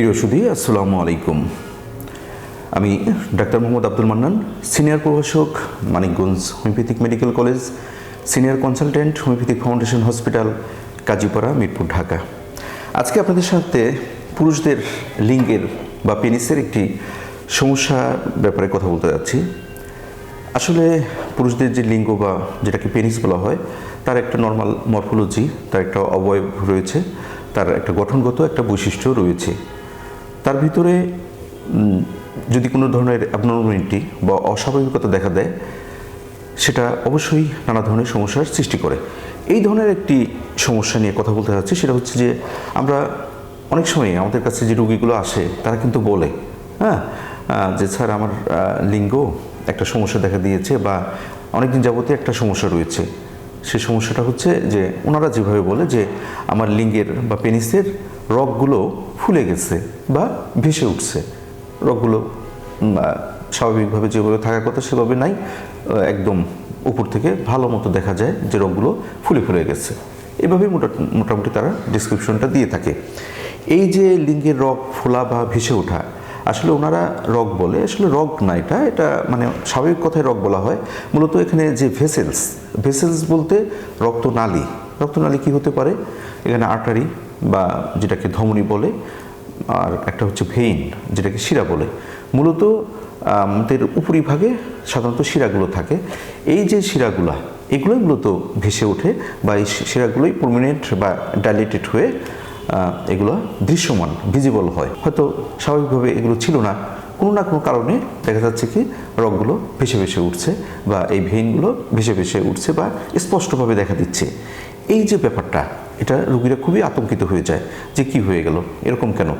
প্রিয় সুধী, আসসালামু আলাইকুম। আমি ডাক্তার মোহাম্মদ আব্দুল মান্নান, সিনিয়র প্রভাষক, Manikganj homeopathic medical college, senior consultant, homeopathic foundation hospital, Kazipara, Mirpur, Dhaka. আজকে আপনাদের সাথে পুরুষদের লিঙ্গের বা পেনিসের একটি সমস্যা ব্যাপারে কথা বলতে যাচ্ছি। আসলে পুরুষদের যে লিঙ্গ বা যেটাকে পেনিস বলা হয়, তার একটা নর্মাল মরফোলজি তার একটা অবয়ব রয়েছে, তার একটা গঠনগত একটা বৈশিষ্ট্য রয়েছে। তার ভিতরে যদি কোনো ধরনের অ্যাবনর্মালিটি বা অস্বাভাবিকতা দেখা দেয়, সেটা অবশ্যই নানা ধরনের সমস্যার সৃষ্টি করে। এই ধরনের একটি সমস্যা নিয়ে কথা বলতে যাচ্ছি, সেটা হচ্ছে যে, আমরা অনেক সময় আমাদের কাছে যে রুগীগুলো আসে, তারা কিন্তু বলে হ্যাঁ যে, স্যার, আমার লিঙ্গ একটা সমস্যা দেখা দিয়েছে বা অনেকদিন যাবতীয় একটা সমস্যা রয়েছে। সে সমস্যাটা হচ্ছে যে, ওনারা যেভাবে বলে যে, আমার লিঙ্গের বা পেনিসের রগগুলো ফুলে গেছে বা ভেসে উঠছে। রগগুলো স্বাভাবিকভাবে যেভাবে থাকার কথা সেভাবে নাই। একদম উপর থেকে ভালো মতো দেখা যায় যে রগগুলো ফুলে ফুলে গেছে। এভাবে মোটা, মোটামুটি তারা ডিসক্রিপশনটা দিয়ে থাকে। এই যে লিঙ্গের রগ ফোলা বা ভেসে ওঠা, আসলে ওনারা রগ বলে, আসলে রগ না এটা এটা মানে স্বাভাবিক কথায় রগ বলা হয়। মূলত এখানে যে ভেসেলস ভেসেলস বলতে রক্তনালী। রক্তনালী কি হতে পারে? এখানে আর্টারি বা যেটাকে ধমনী বলে, আর একটা হচ্ছে ভেইন, যেটাকে শিরা বলে। মূলত আমাদের উপরিভাগে সাধারণত শিরাগুলো থাকে। এই যে শিরাগুলা, এগুলোই মূলত ভেসে ওঠে বা এই শিরাগুলোই প্রমিনেন্ট বা ডাইলেটেড হয়ে এগুলো দৃশ্যমান ভিজিবল হয়। হয়তো স্বাভাবিকভাবে এগুলো ছিল না। কোনো না কোনো কারণে দেখা যাচ্ছে কি, রগগুলো ভেসে ভেসে উঠছে বা এই ভেইনগুলো ভেসে ভেসে উঠছে বা স্পষ্টভাবে দেখা দিচ্ছে। এই যে ব্যাপারটা এটা রুগীরা খুবই আতঙ্কিত হয়ে যায় যে কি হয়ে গেল, এরকম কেন?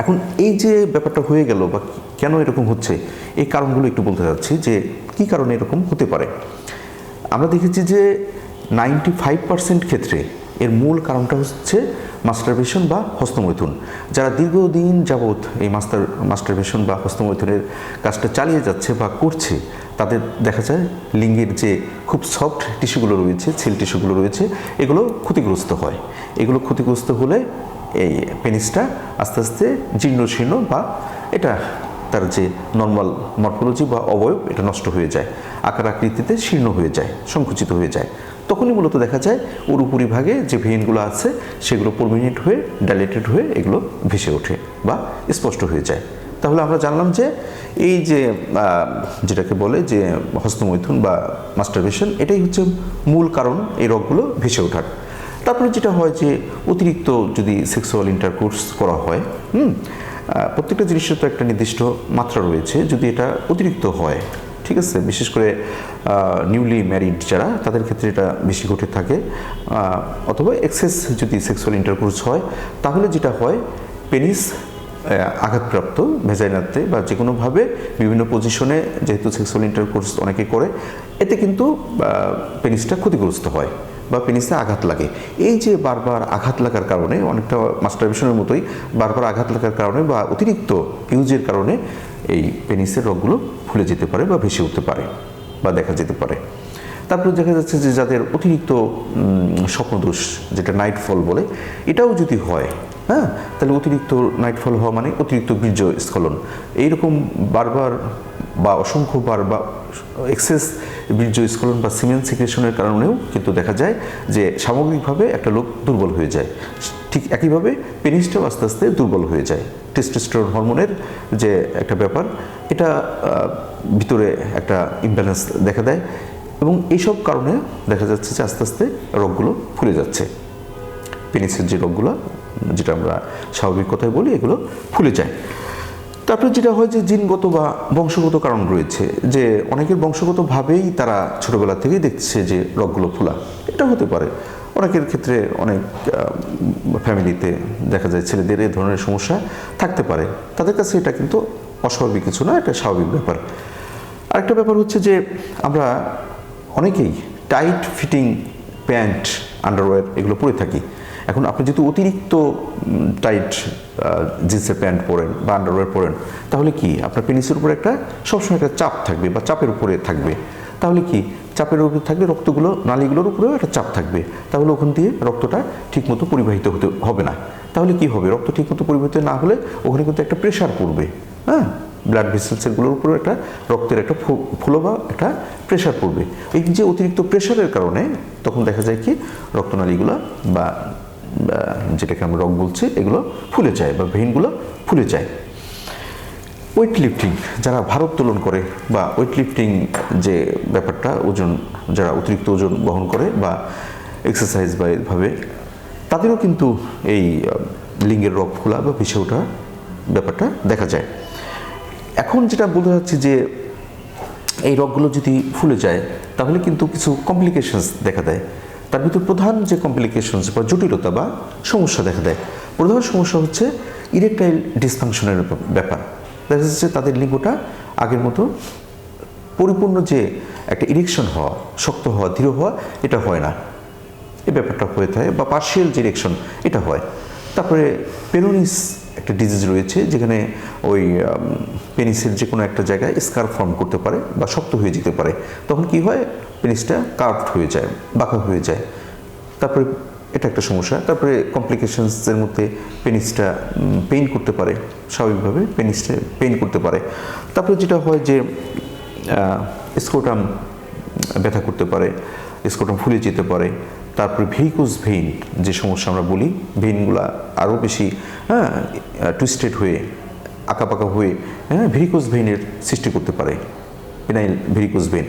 এখন এই যে ব্যাপারটা হয়ে গেল বা কেন এরকম হচ্ছে, এই কারণগুলো একটু বলতে চাচ্ছি যে কি কারণে এরকম হতে পারে? আমরা দেখেছি যে নাইনটি ফাইভ পার্সেন্ট ক্ষেত্রে এর মূল কারণটা হচ্ছে মাস্টারবেশন বা হস্তমৈথুন। যারা দীর্ঘদিন যাবৎ এই মাস্টার, মাস্টারবেশন বা হস্তমৈথুনের কাজটা চালিয়ে যাচ্ছে বা করছে তাদের দেখা যায় লিঙ্গের যে খুব সফট টিস্যুগুলো রয়েছে, ছেল টিস্যুগুলো রয়েছে, এগুলো ক্ষতিগ্রস্ত হয়। এগুলো ক্ষতিগ্রস্ত হলে এই পেনিসটা আস্তে আস্তে জীর্ণ শীর্ণ বা এটা তার যে নর্মাল মর্ফোলজি বা অবয়ব, এটা নষ্ট হয়ে যায়। আকার আকৃতিতে শীর্ণ হয়ে যায়, সংকুচিত হয়ে যায়। তখনই মূলত দেখা যায় ওর উপরিভাগে যে ভেইনগুলো আছে, সেগুলো পারমিনেন্ট হয়ে ডাইলেটেড হয়ে এগুলো ভেসে ওঠে বা স্পষ্ট হয়ে যায়। তাহলে আমরা জানলাম যে এই যে যেটাকে বলে যে হস্তমৈথুন বা মাস্টারবেশন এটাই হচ্ছে মূল কারণ এই রোগগুলো ভেসে ওঠার। তারপরে যেটা হয় যে অতিরিক্ত যদি সেক্সুয়াল ইন্টারকোর্স করা হয়, হুম প্রত্যেকটা জিনিসের তো একটা নির্দিষ্ট মাত্রা রয়েছে, যদি এটা অতিরিক্ত হয়, ঠিক আছে? বিশেষ করে নিউলি ম্যারিড যারা, তাদের ক্ষেত্রে এটা বেশি ঘটে থাকে। অথবা এক্সেস যদি সেক্সুয়াল ইন্টারকোর্স হয়, তাহলে যেটা হয় পেনিস আঘাতপ্রাপ্ত ভেজাইনাতে বা যে কোনোভাবে বিভিন্ন পজিশনে যেহেতু সেক্সুয়াল ইন্টারকোর্স অনেকে করে, এতে কিন্তু পেনিসটা ক্ষতিগ্রস্ত হয় বা পেনিসে আঘাত লাগে। এই যে বারবার আঘাত লাগার কারণে, অনেকটা মাস্টারবেশনের মতোই বারবার আঘাত লাগার কারণে বা অতিরিক্ত ইউজের কারণে এই পেনিসের রগগুলো ফুলে যেতে পারে বা ভেসে উঠতে পারে বা দেখা যেতে পারে। তারপর দেখা যাচ্ছে যে যাদের অতিরিক্ত স্বপ্নদোষ, যেটা নাইটফল বলে, এটাও যদি হয় হ্যাঁ তাহলে অতিরিক্ত নাইটফল হওয়া মানে অতিরিক্ত বীর্য স্খলন। এইরকম বারবার বা অসংখ্যবার বা এক্সেস বীর্য স্খলন বা সিমেন্ট সিক্রেশনের কারণেও কিন্তু দেখা যায় যে সামগ্রিকভাবে একটা লোক দুর্বল হয়ে যায়। ঠিক একইভাবে পেনিসটাও আস্তে আস্তে দুর্বল হয়ে যায়। টেস্টোস্টেরন হরমোনের যে একটা ব্যাপার, এটা ভিতরে একটা ইমব্যালেন্স দেখা দেয় এবং এইসব কারণে দেখা যাচ্ছে যে আস্তে আস্তে রোগগুলো ফুলে যাচ্ছে। পেনিসের যে রোগগুলো যেটা আমরা স্বাভাবিক কথায় বলি, এগুলো ফুলে যায়। তারপরে যেটা হয় যে জিনগত বা বংশগত কারণ রয়েছে, যে অনেকের বংশগতভাবেই তারা ছোটবেলা থেকেই দেখছে যে রগগুলো ফোলা। এটা হতে পারে। অনেকের ক্ষেত্রে অনেক ফ্যামিলিতে দেখা যায় ছেলেদের এই ধরনের সমস্যা থাকতে পারে। তাদের কাছে এটা কিন্তু অস্বাভাবিক কিছু না, এটা স্বাভাবিক ব্যাপার। আরেকটা ব্যাপার হচ্ছে যে আমরা অনেকেই টাইট ফিটিং প্যান্ট, আন্ডারওয়্যার এগুলো পরে থাকি। এখন আপনি যদি অতিরিক্ত টাইট জিন্সের প্যান্ট পরেন বা আন্ডারওয়্যার পরেন, তাহলে কি আপনার পেনিসের উপরে একটা সবসময় একটা চাপ থাকবে বা চাপের উপরে থাকবে? তাহলে কি চাপের উপরে থাকলে রক্তগুলো, নালীগুলোর উপরেও একটা চাপ থাকবে। তাহলে ওখান দিয়ে রক্তটা ঠিকমতো পরিবাহিত হতে হবে না। তাহলে কি হবে? রক্ত ঠিকমতো পরিবর্তিত না হলে ওখানে কিন্তু একটা প্রেশার পড়বে। হ্যাঁ? ব্লাড ভেসেলসেলগুলোর উপর একটা রক্তের একটা ফুলো বা একটা প্রেশার পড়বে। এই যে অতিরিক্ত প্রেশারের কারণে তখন দেখা যায় কি রক্তনালীগুলো বা যেটাকে আমরা রক বলছি, এগুলো ফুলে যায় বা ভেইনগুলো ফুলে যায়। ওয়েট লিফটিং যারা ভারোত্তোলন করে বা ওয়েট লিফটিং যে ব্যাপারটা, ওজন, যারা অতিরিক্ত ওজন বহন করে বা এক্সারসাইজ বা এভাবে, তাদেরও কিন্তু এই লিঙ্গের রক ফোলা বা ভেসে ওঠা ব্যাপারটা দেখা যায়। এখন যেটা বলতে চাচ্ছি যে, এই রগগুলো যদি ফুলে যায়, তাহলে কিন্তু কিছু কমপ্লিকেশনস দেখা দেয়। তার ভিতর প্রধান যে কমপ্লিকেশনস বা জটিলতা বা সমস্যা দেখা দেয়, প্রধান সমস্যা হচ্ছে ইরেকটাইল ডিসফাংশনের ব্যাপার। দেখা যাচ্ছে তাদের লিঙ্গটা আগের মতো পরিপূর্ণ যে একটা ইরেকশন হওয়া, শক্ত হওয়া দৃঢ় হওয়া, এটা হয় না। এই ব্যাপারটা হয়ে থাকে বা পার্শিয়াল যে ইরেকশন এটা হয়। তারপরে পেরোনিস একটা ডিজিজ রয়েছে যেখানে ওই পেনিসের যে কোনো একটা জায়গায় স্কার ফর্ম করতে পারে বা শক্ত হয়ে যেতে পারে। তখন কি হয়? পেনিসটা কার্ভড হয়ে যায়, বাঁকা হয়ে যায়। তারপরে এটা একটা সমস্যা। তারপরে কমপ্লিকেশনসের মধ্যে পেনিসটা পেইন করতে পারে। স্বাভাবিকভাবে পেনিসটা পেইন করতে পারে। তারপরে যেটা হয় যে স্কোটাম ব্যথা করতে পারে স্কোটাম ফুলে যেতে পারে। তারপরে ভেইকুস ভেইন যে সমস্যা আমরা বলি ভেইনগুলা আরও বেশি হ্যাঁ টুইস্টেড হয়ে, আঁকাপাকা হয়ে হ্যাঁ ভেরিকোস ভেইনের সৃষ্টি করতে পারে পেনাইল ভেরিকোস ভেইন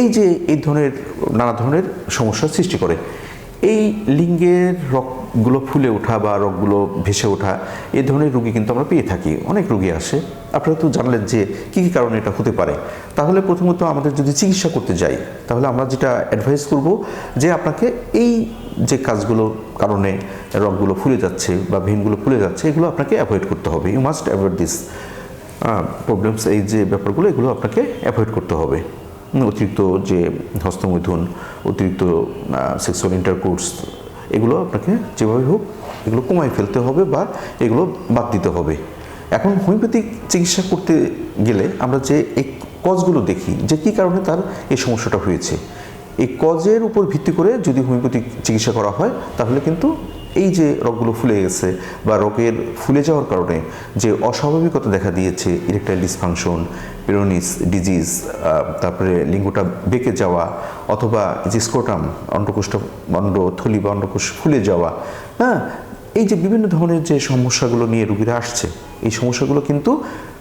এই যে এই ধরনের, নানা ধরনের সমস্যার সৃষ্টি করে। এই লিঙ্গের রোগগুলো ফুলে ওঠা বা রোগগুলো ভেসে ওঠা এই ধরনের রোগী কিন্তু আমরা পেয়ে থাকি। অনেক রোগী আসে। আপনারা তো জানলেন যে কী কী কারণে এটা হতে পারে। তাহলে প্রথমত আমাদের যদি চিকিৎসা করতে যাই, তাহলে আমরা যেটা অ্যাডভাইস করব যে আপনাকে এই যে কাজগুলোর কারণে রোগগুলো ফুলে যাচ্ছে বা ভেনগুলো ফুলে যাচ্ছে, এগুলো আপনাকে অ্যাভয়েড করতে হবে। You must avoid this problems এই যে ব্যাপারগুলো, এগুলো আপনাকে অ্যাভয়েড করতে হবে। অতিরিক্ত যে হস্তমৈথুন, অতিরিক্ত সেক্সুয়াল ইন্টারকোর্স এগুলো আপনাকে যেভাবে হোক এগুলো কমায় ফেলতে হবে বা এগুলো বাদ দিতে হবে। এখন হোমিওপ্যাথিক চিকিৎসা করতে গেলে আমরা যে এই কজগুলো দেখি, যে কী কারণে তার এই সমস্যাটা হয়েছে, এই কজের উপর ভিত্তি করে যদি হোমিওপ্যাথিক চিকিৎসা করা হয়, তাহলে কিন্তু এই যে রোগগুলো ফুলে গেছে বা রোগের ফুলে যাওয়ার কারণে যে অস্বাভাবিকতা দেখা দিয়েছে ইরেকটাইল ডিসফাংশন পেরোনিস ডিজিজ তারপরে লিঙ্গটা বেঁকে যাওয়া অথবা যে স্কোটাম অন্ডকোষ্ঠ অন্ড থলি বা অন্ডকোষ ফুলে যাওয়া হ্যাঁ? এই যে বিভিন্ন ধরনের যে সমস্যাগুলো নিয়ে রুগীরা আসছে, এই সমস্যাগুলো কিন্তু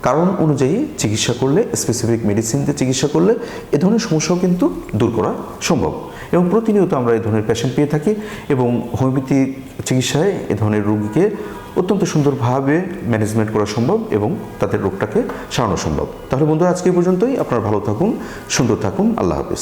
কারণ অনুযায়ী চিকিৎসা করলে স্পেসিফিক মেডিসিন দিয়ে চিকিৎসা করলে এ ধরনের সমস্যাও কিন্তু দূর করা সম্ভব। এবং প্রতিনিয়ত আমরা এই ধরনের পেশেন্ট পেয়ে থাকি এবং হোমিওপ্যাথিক চিকিৎসায় এ ধরনের রোগীকে অত্যন্ত সুন্দরভাবে ম্যানেজমেন্ট করা সম্ভব এবং তাদের রোগটাকে সারানো সম্ভব। তাহলে বন্ধু আজকে পর্যন্তই। আপনারা ভালো থাকুন, সুন্দর থাকুন। আল্লাহ হাফিজ।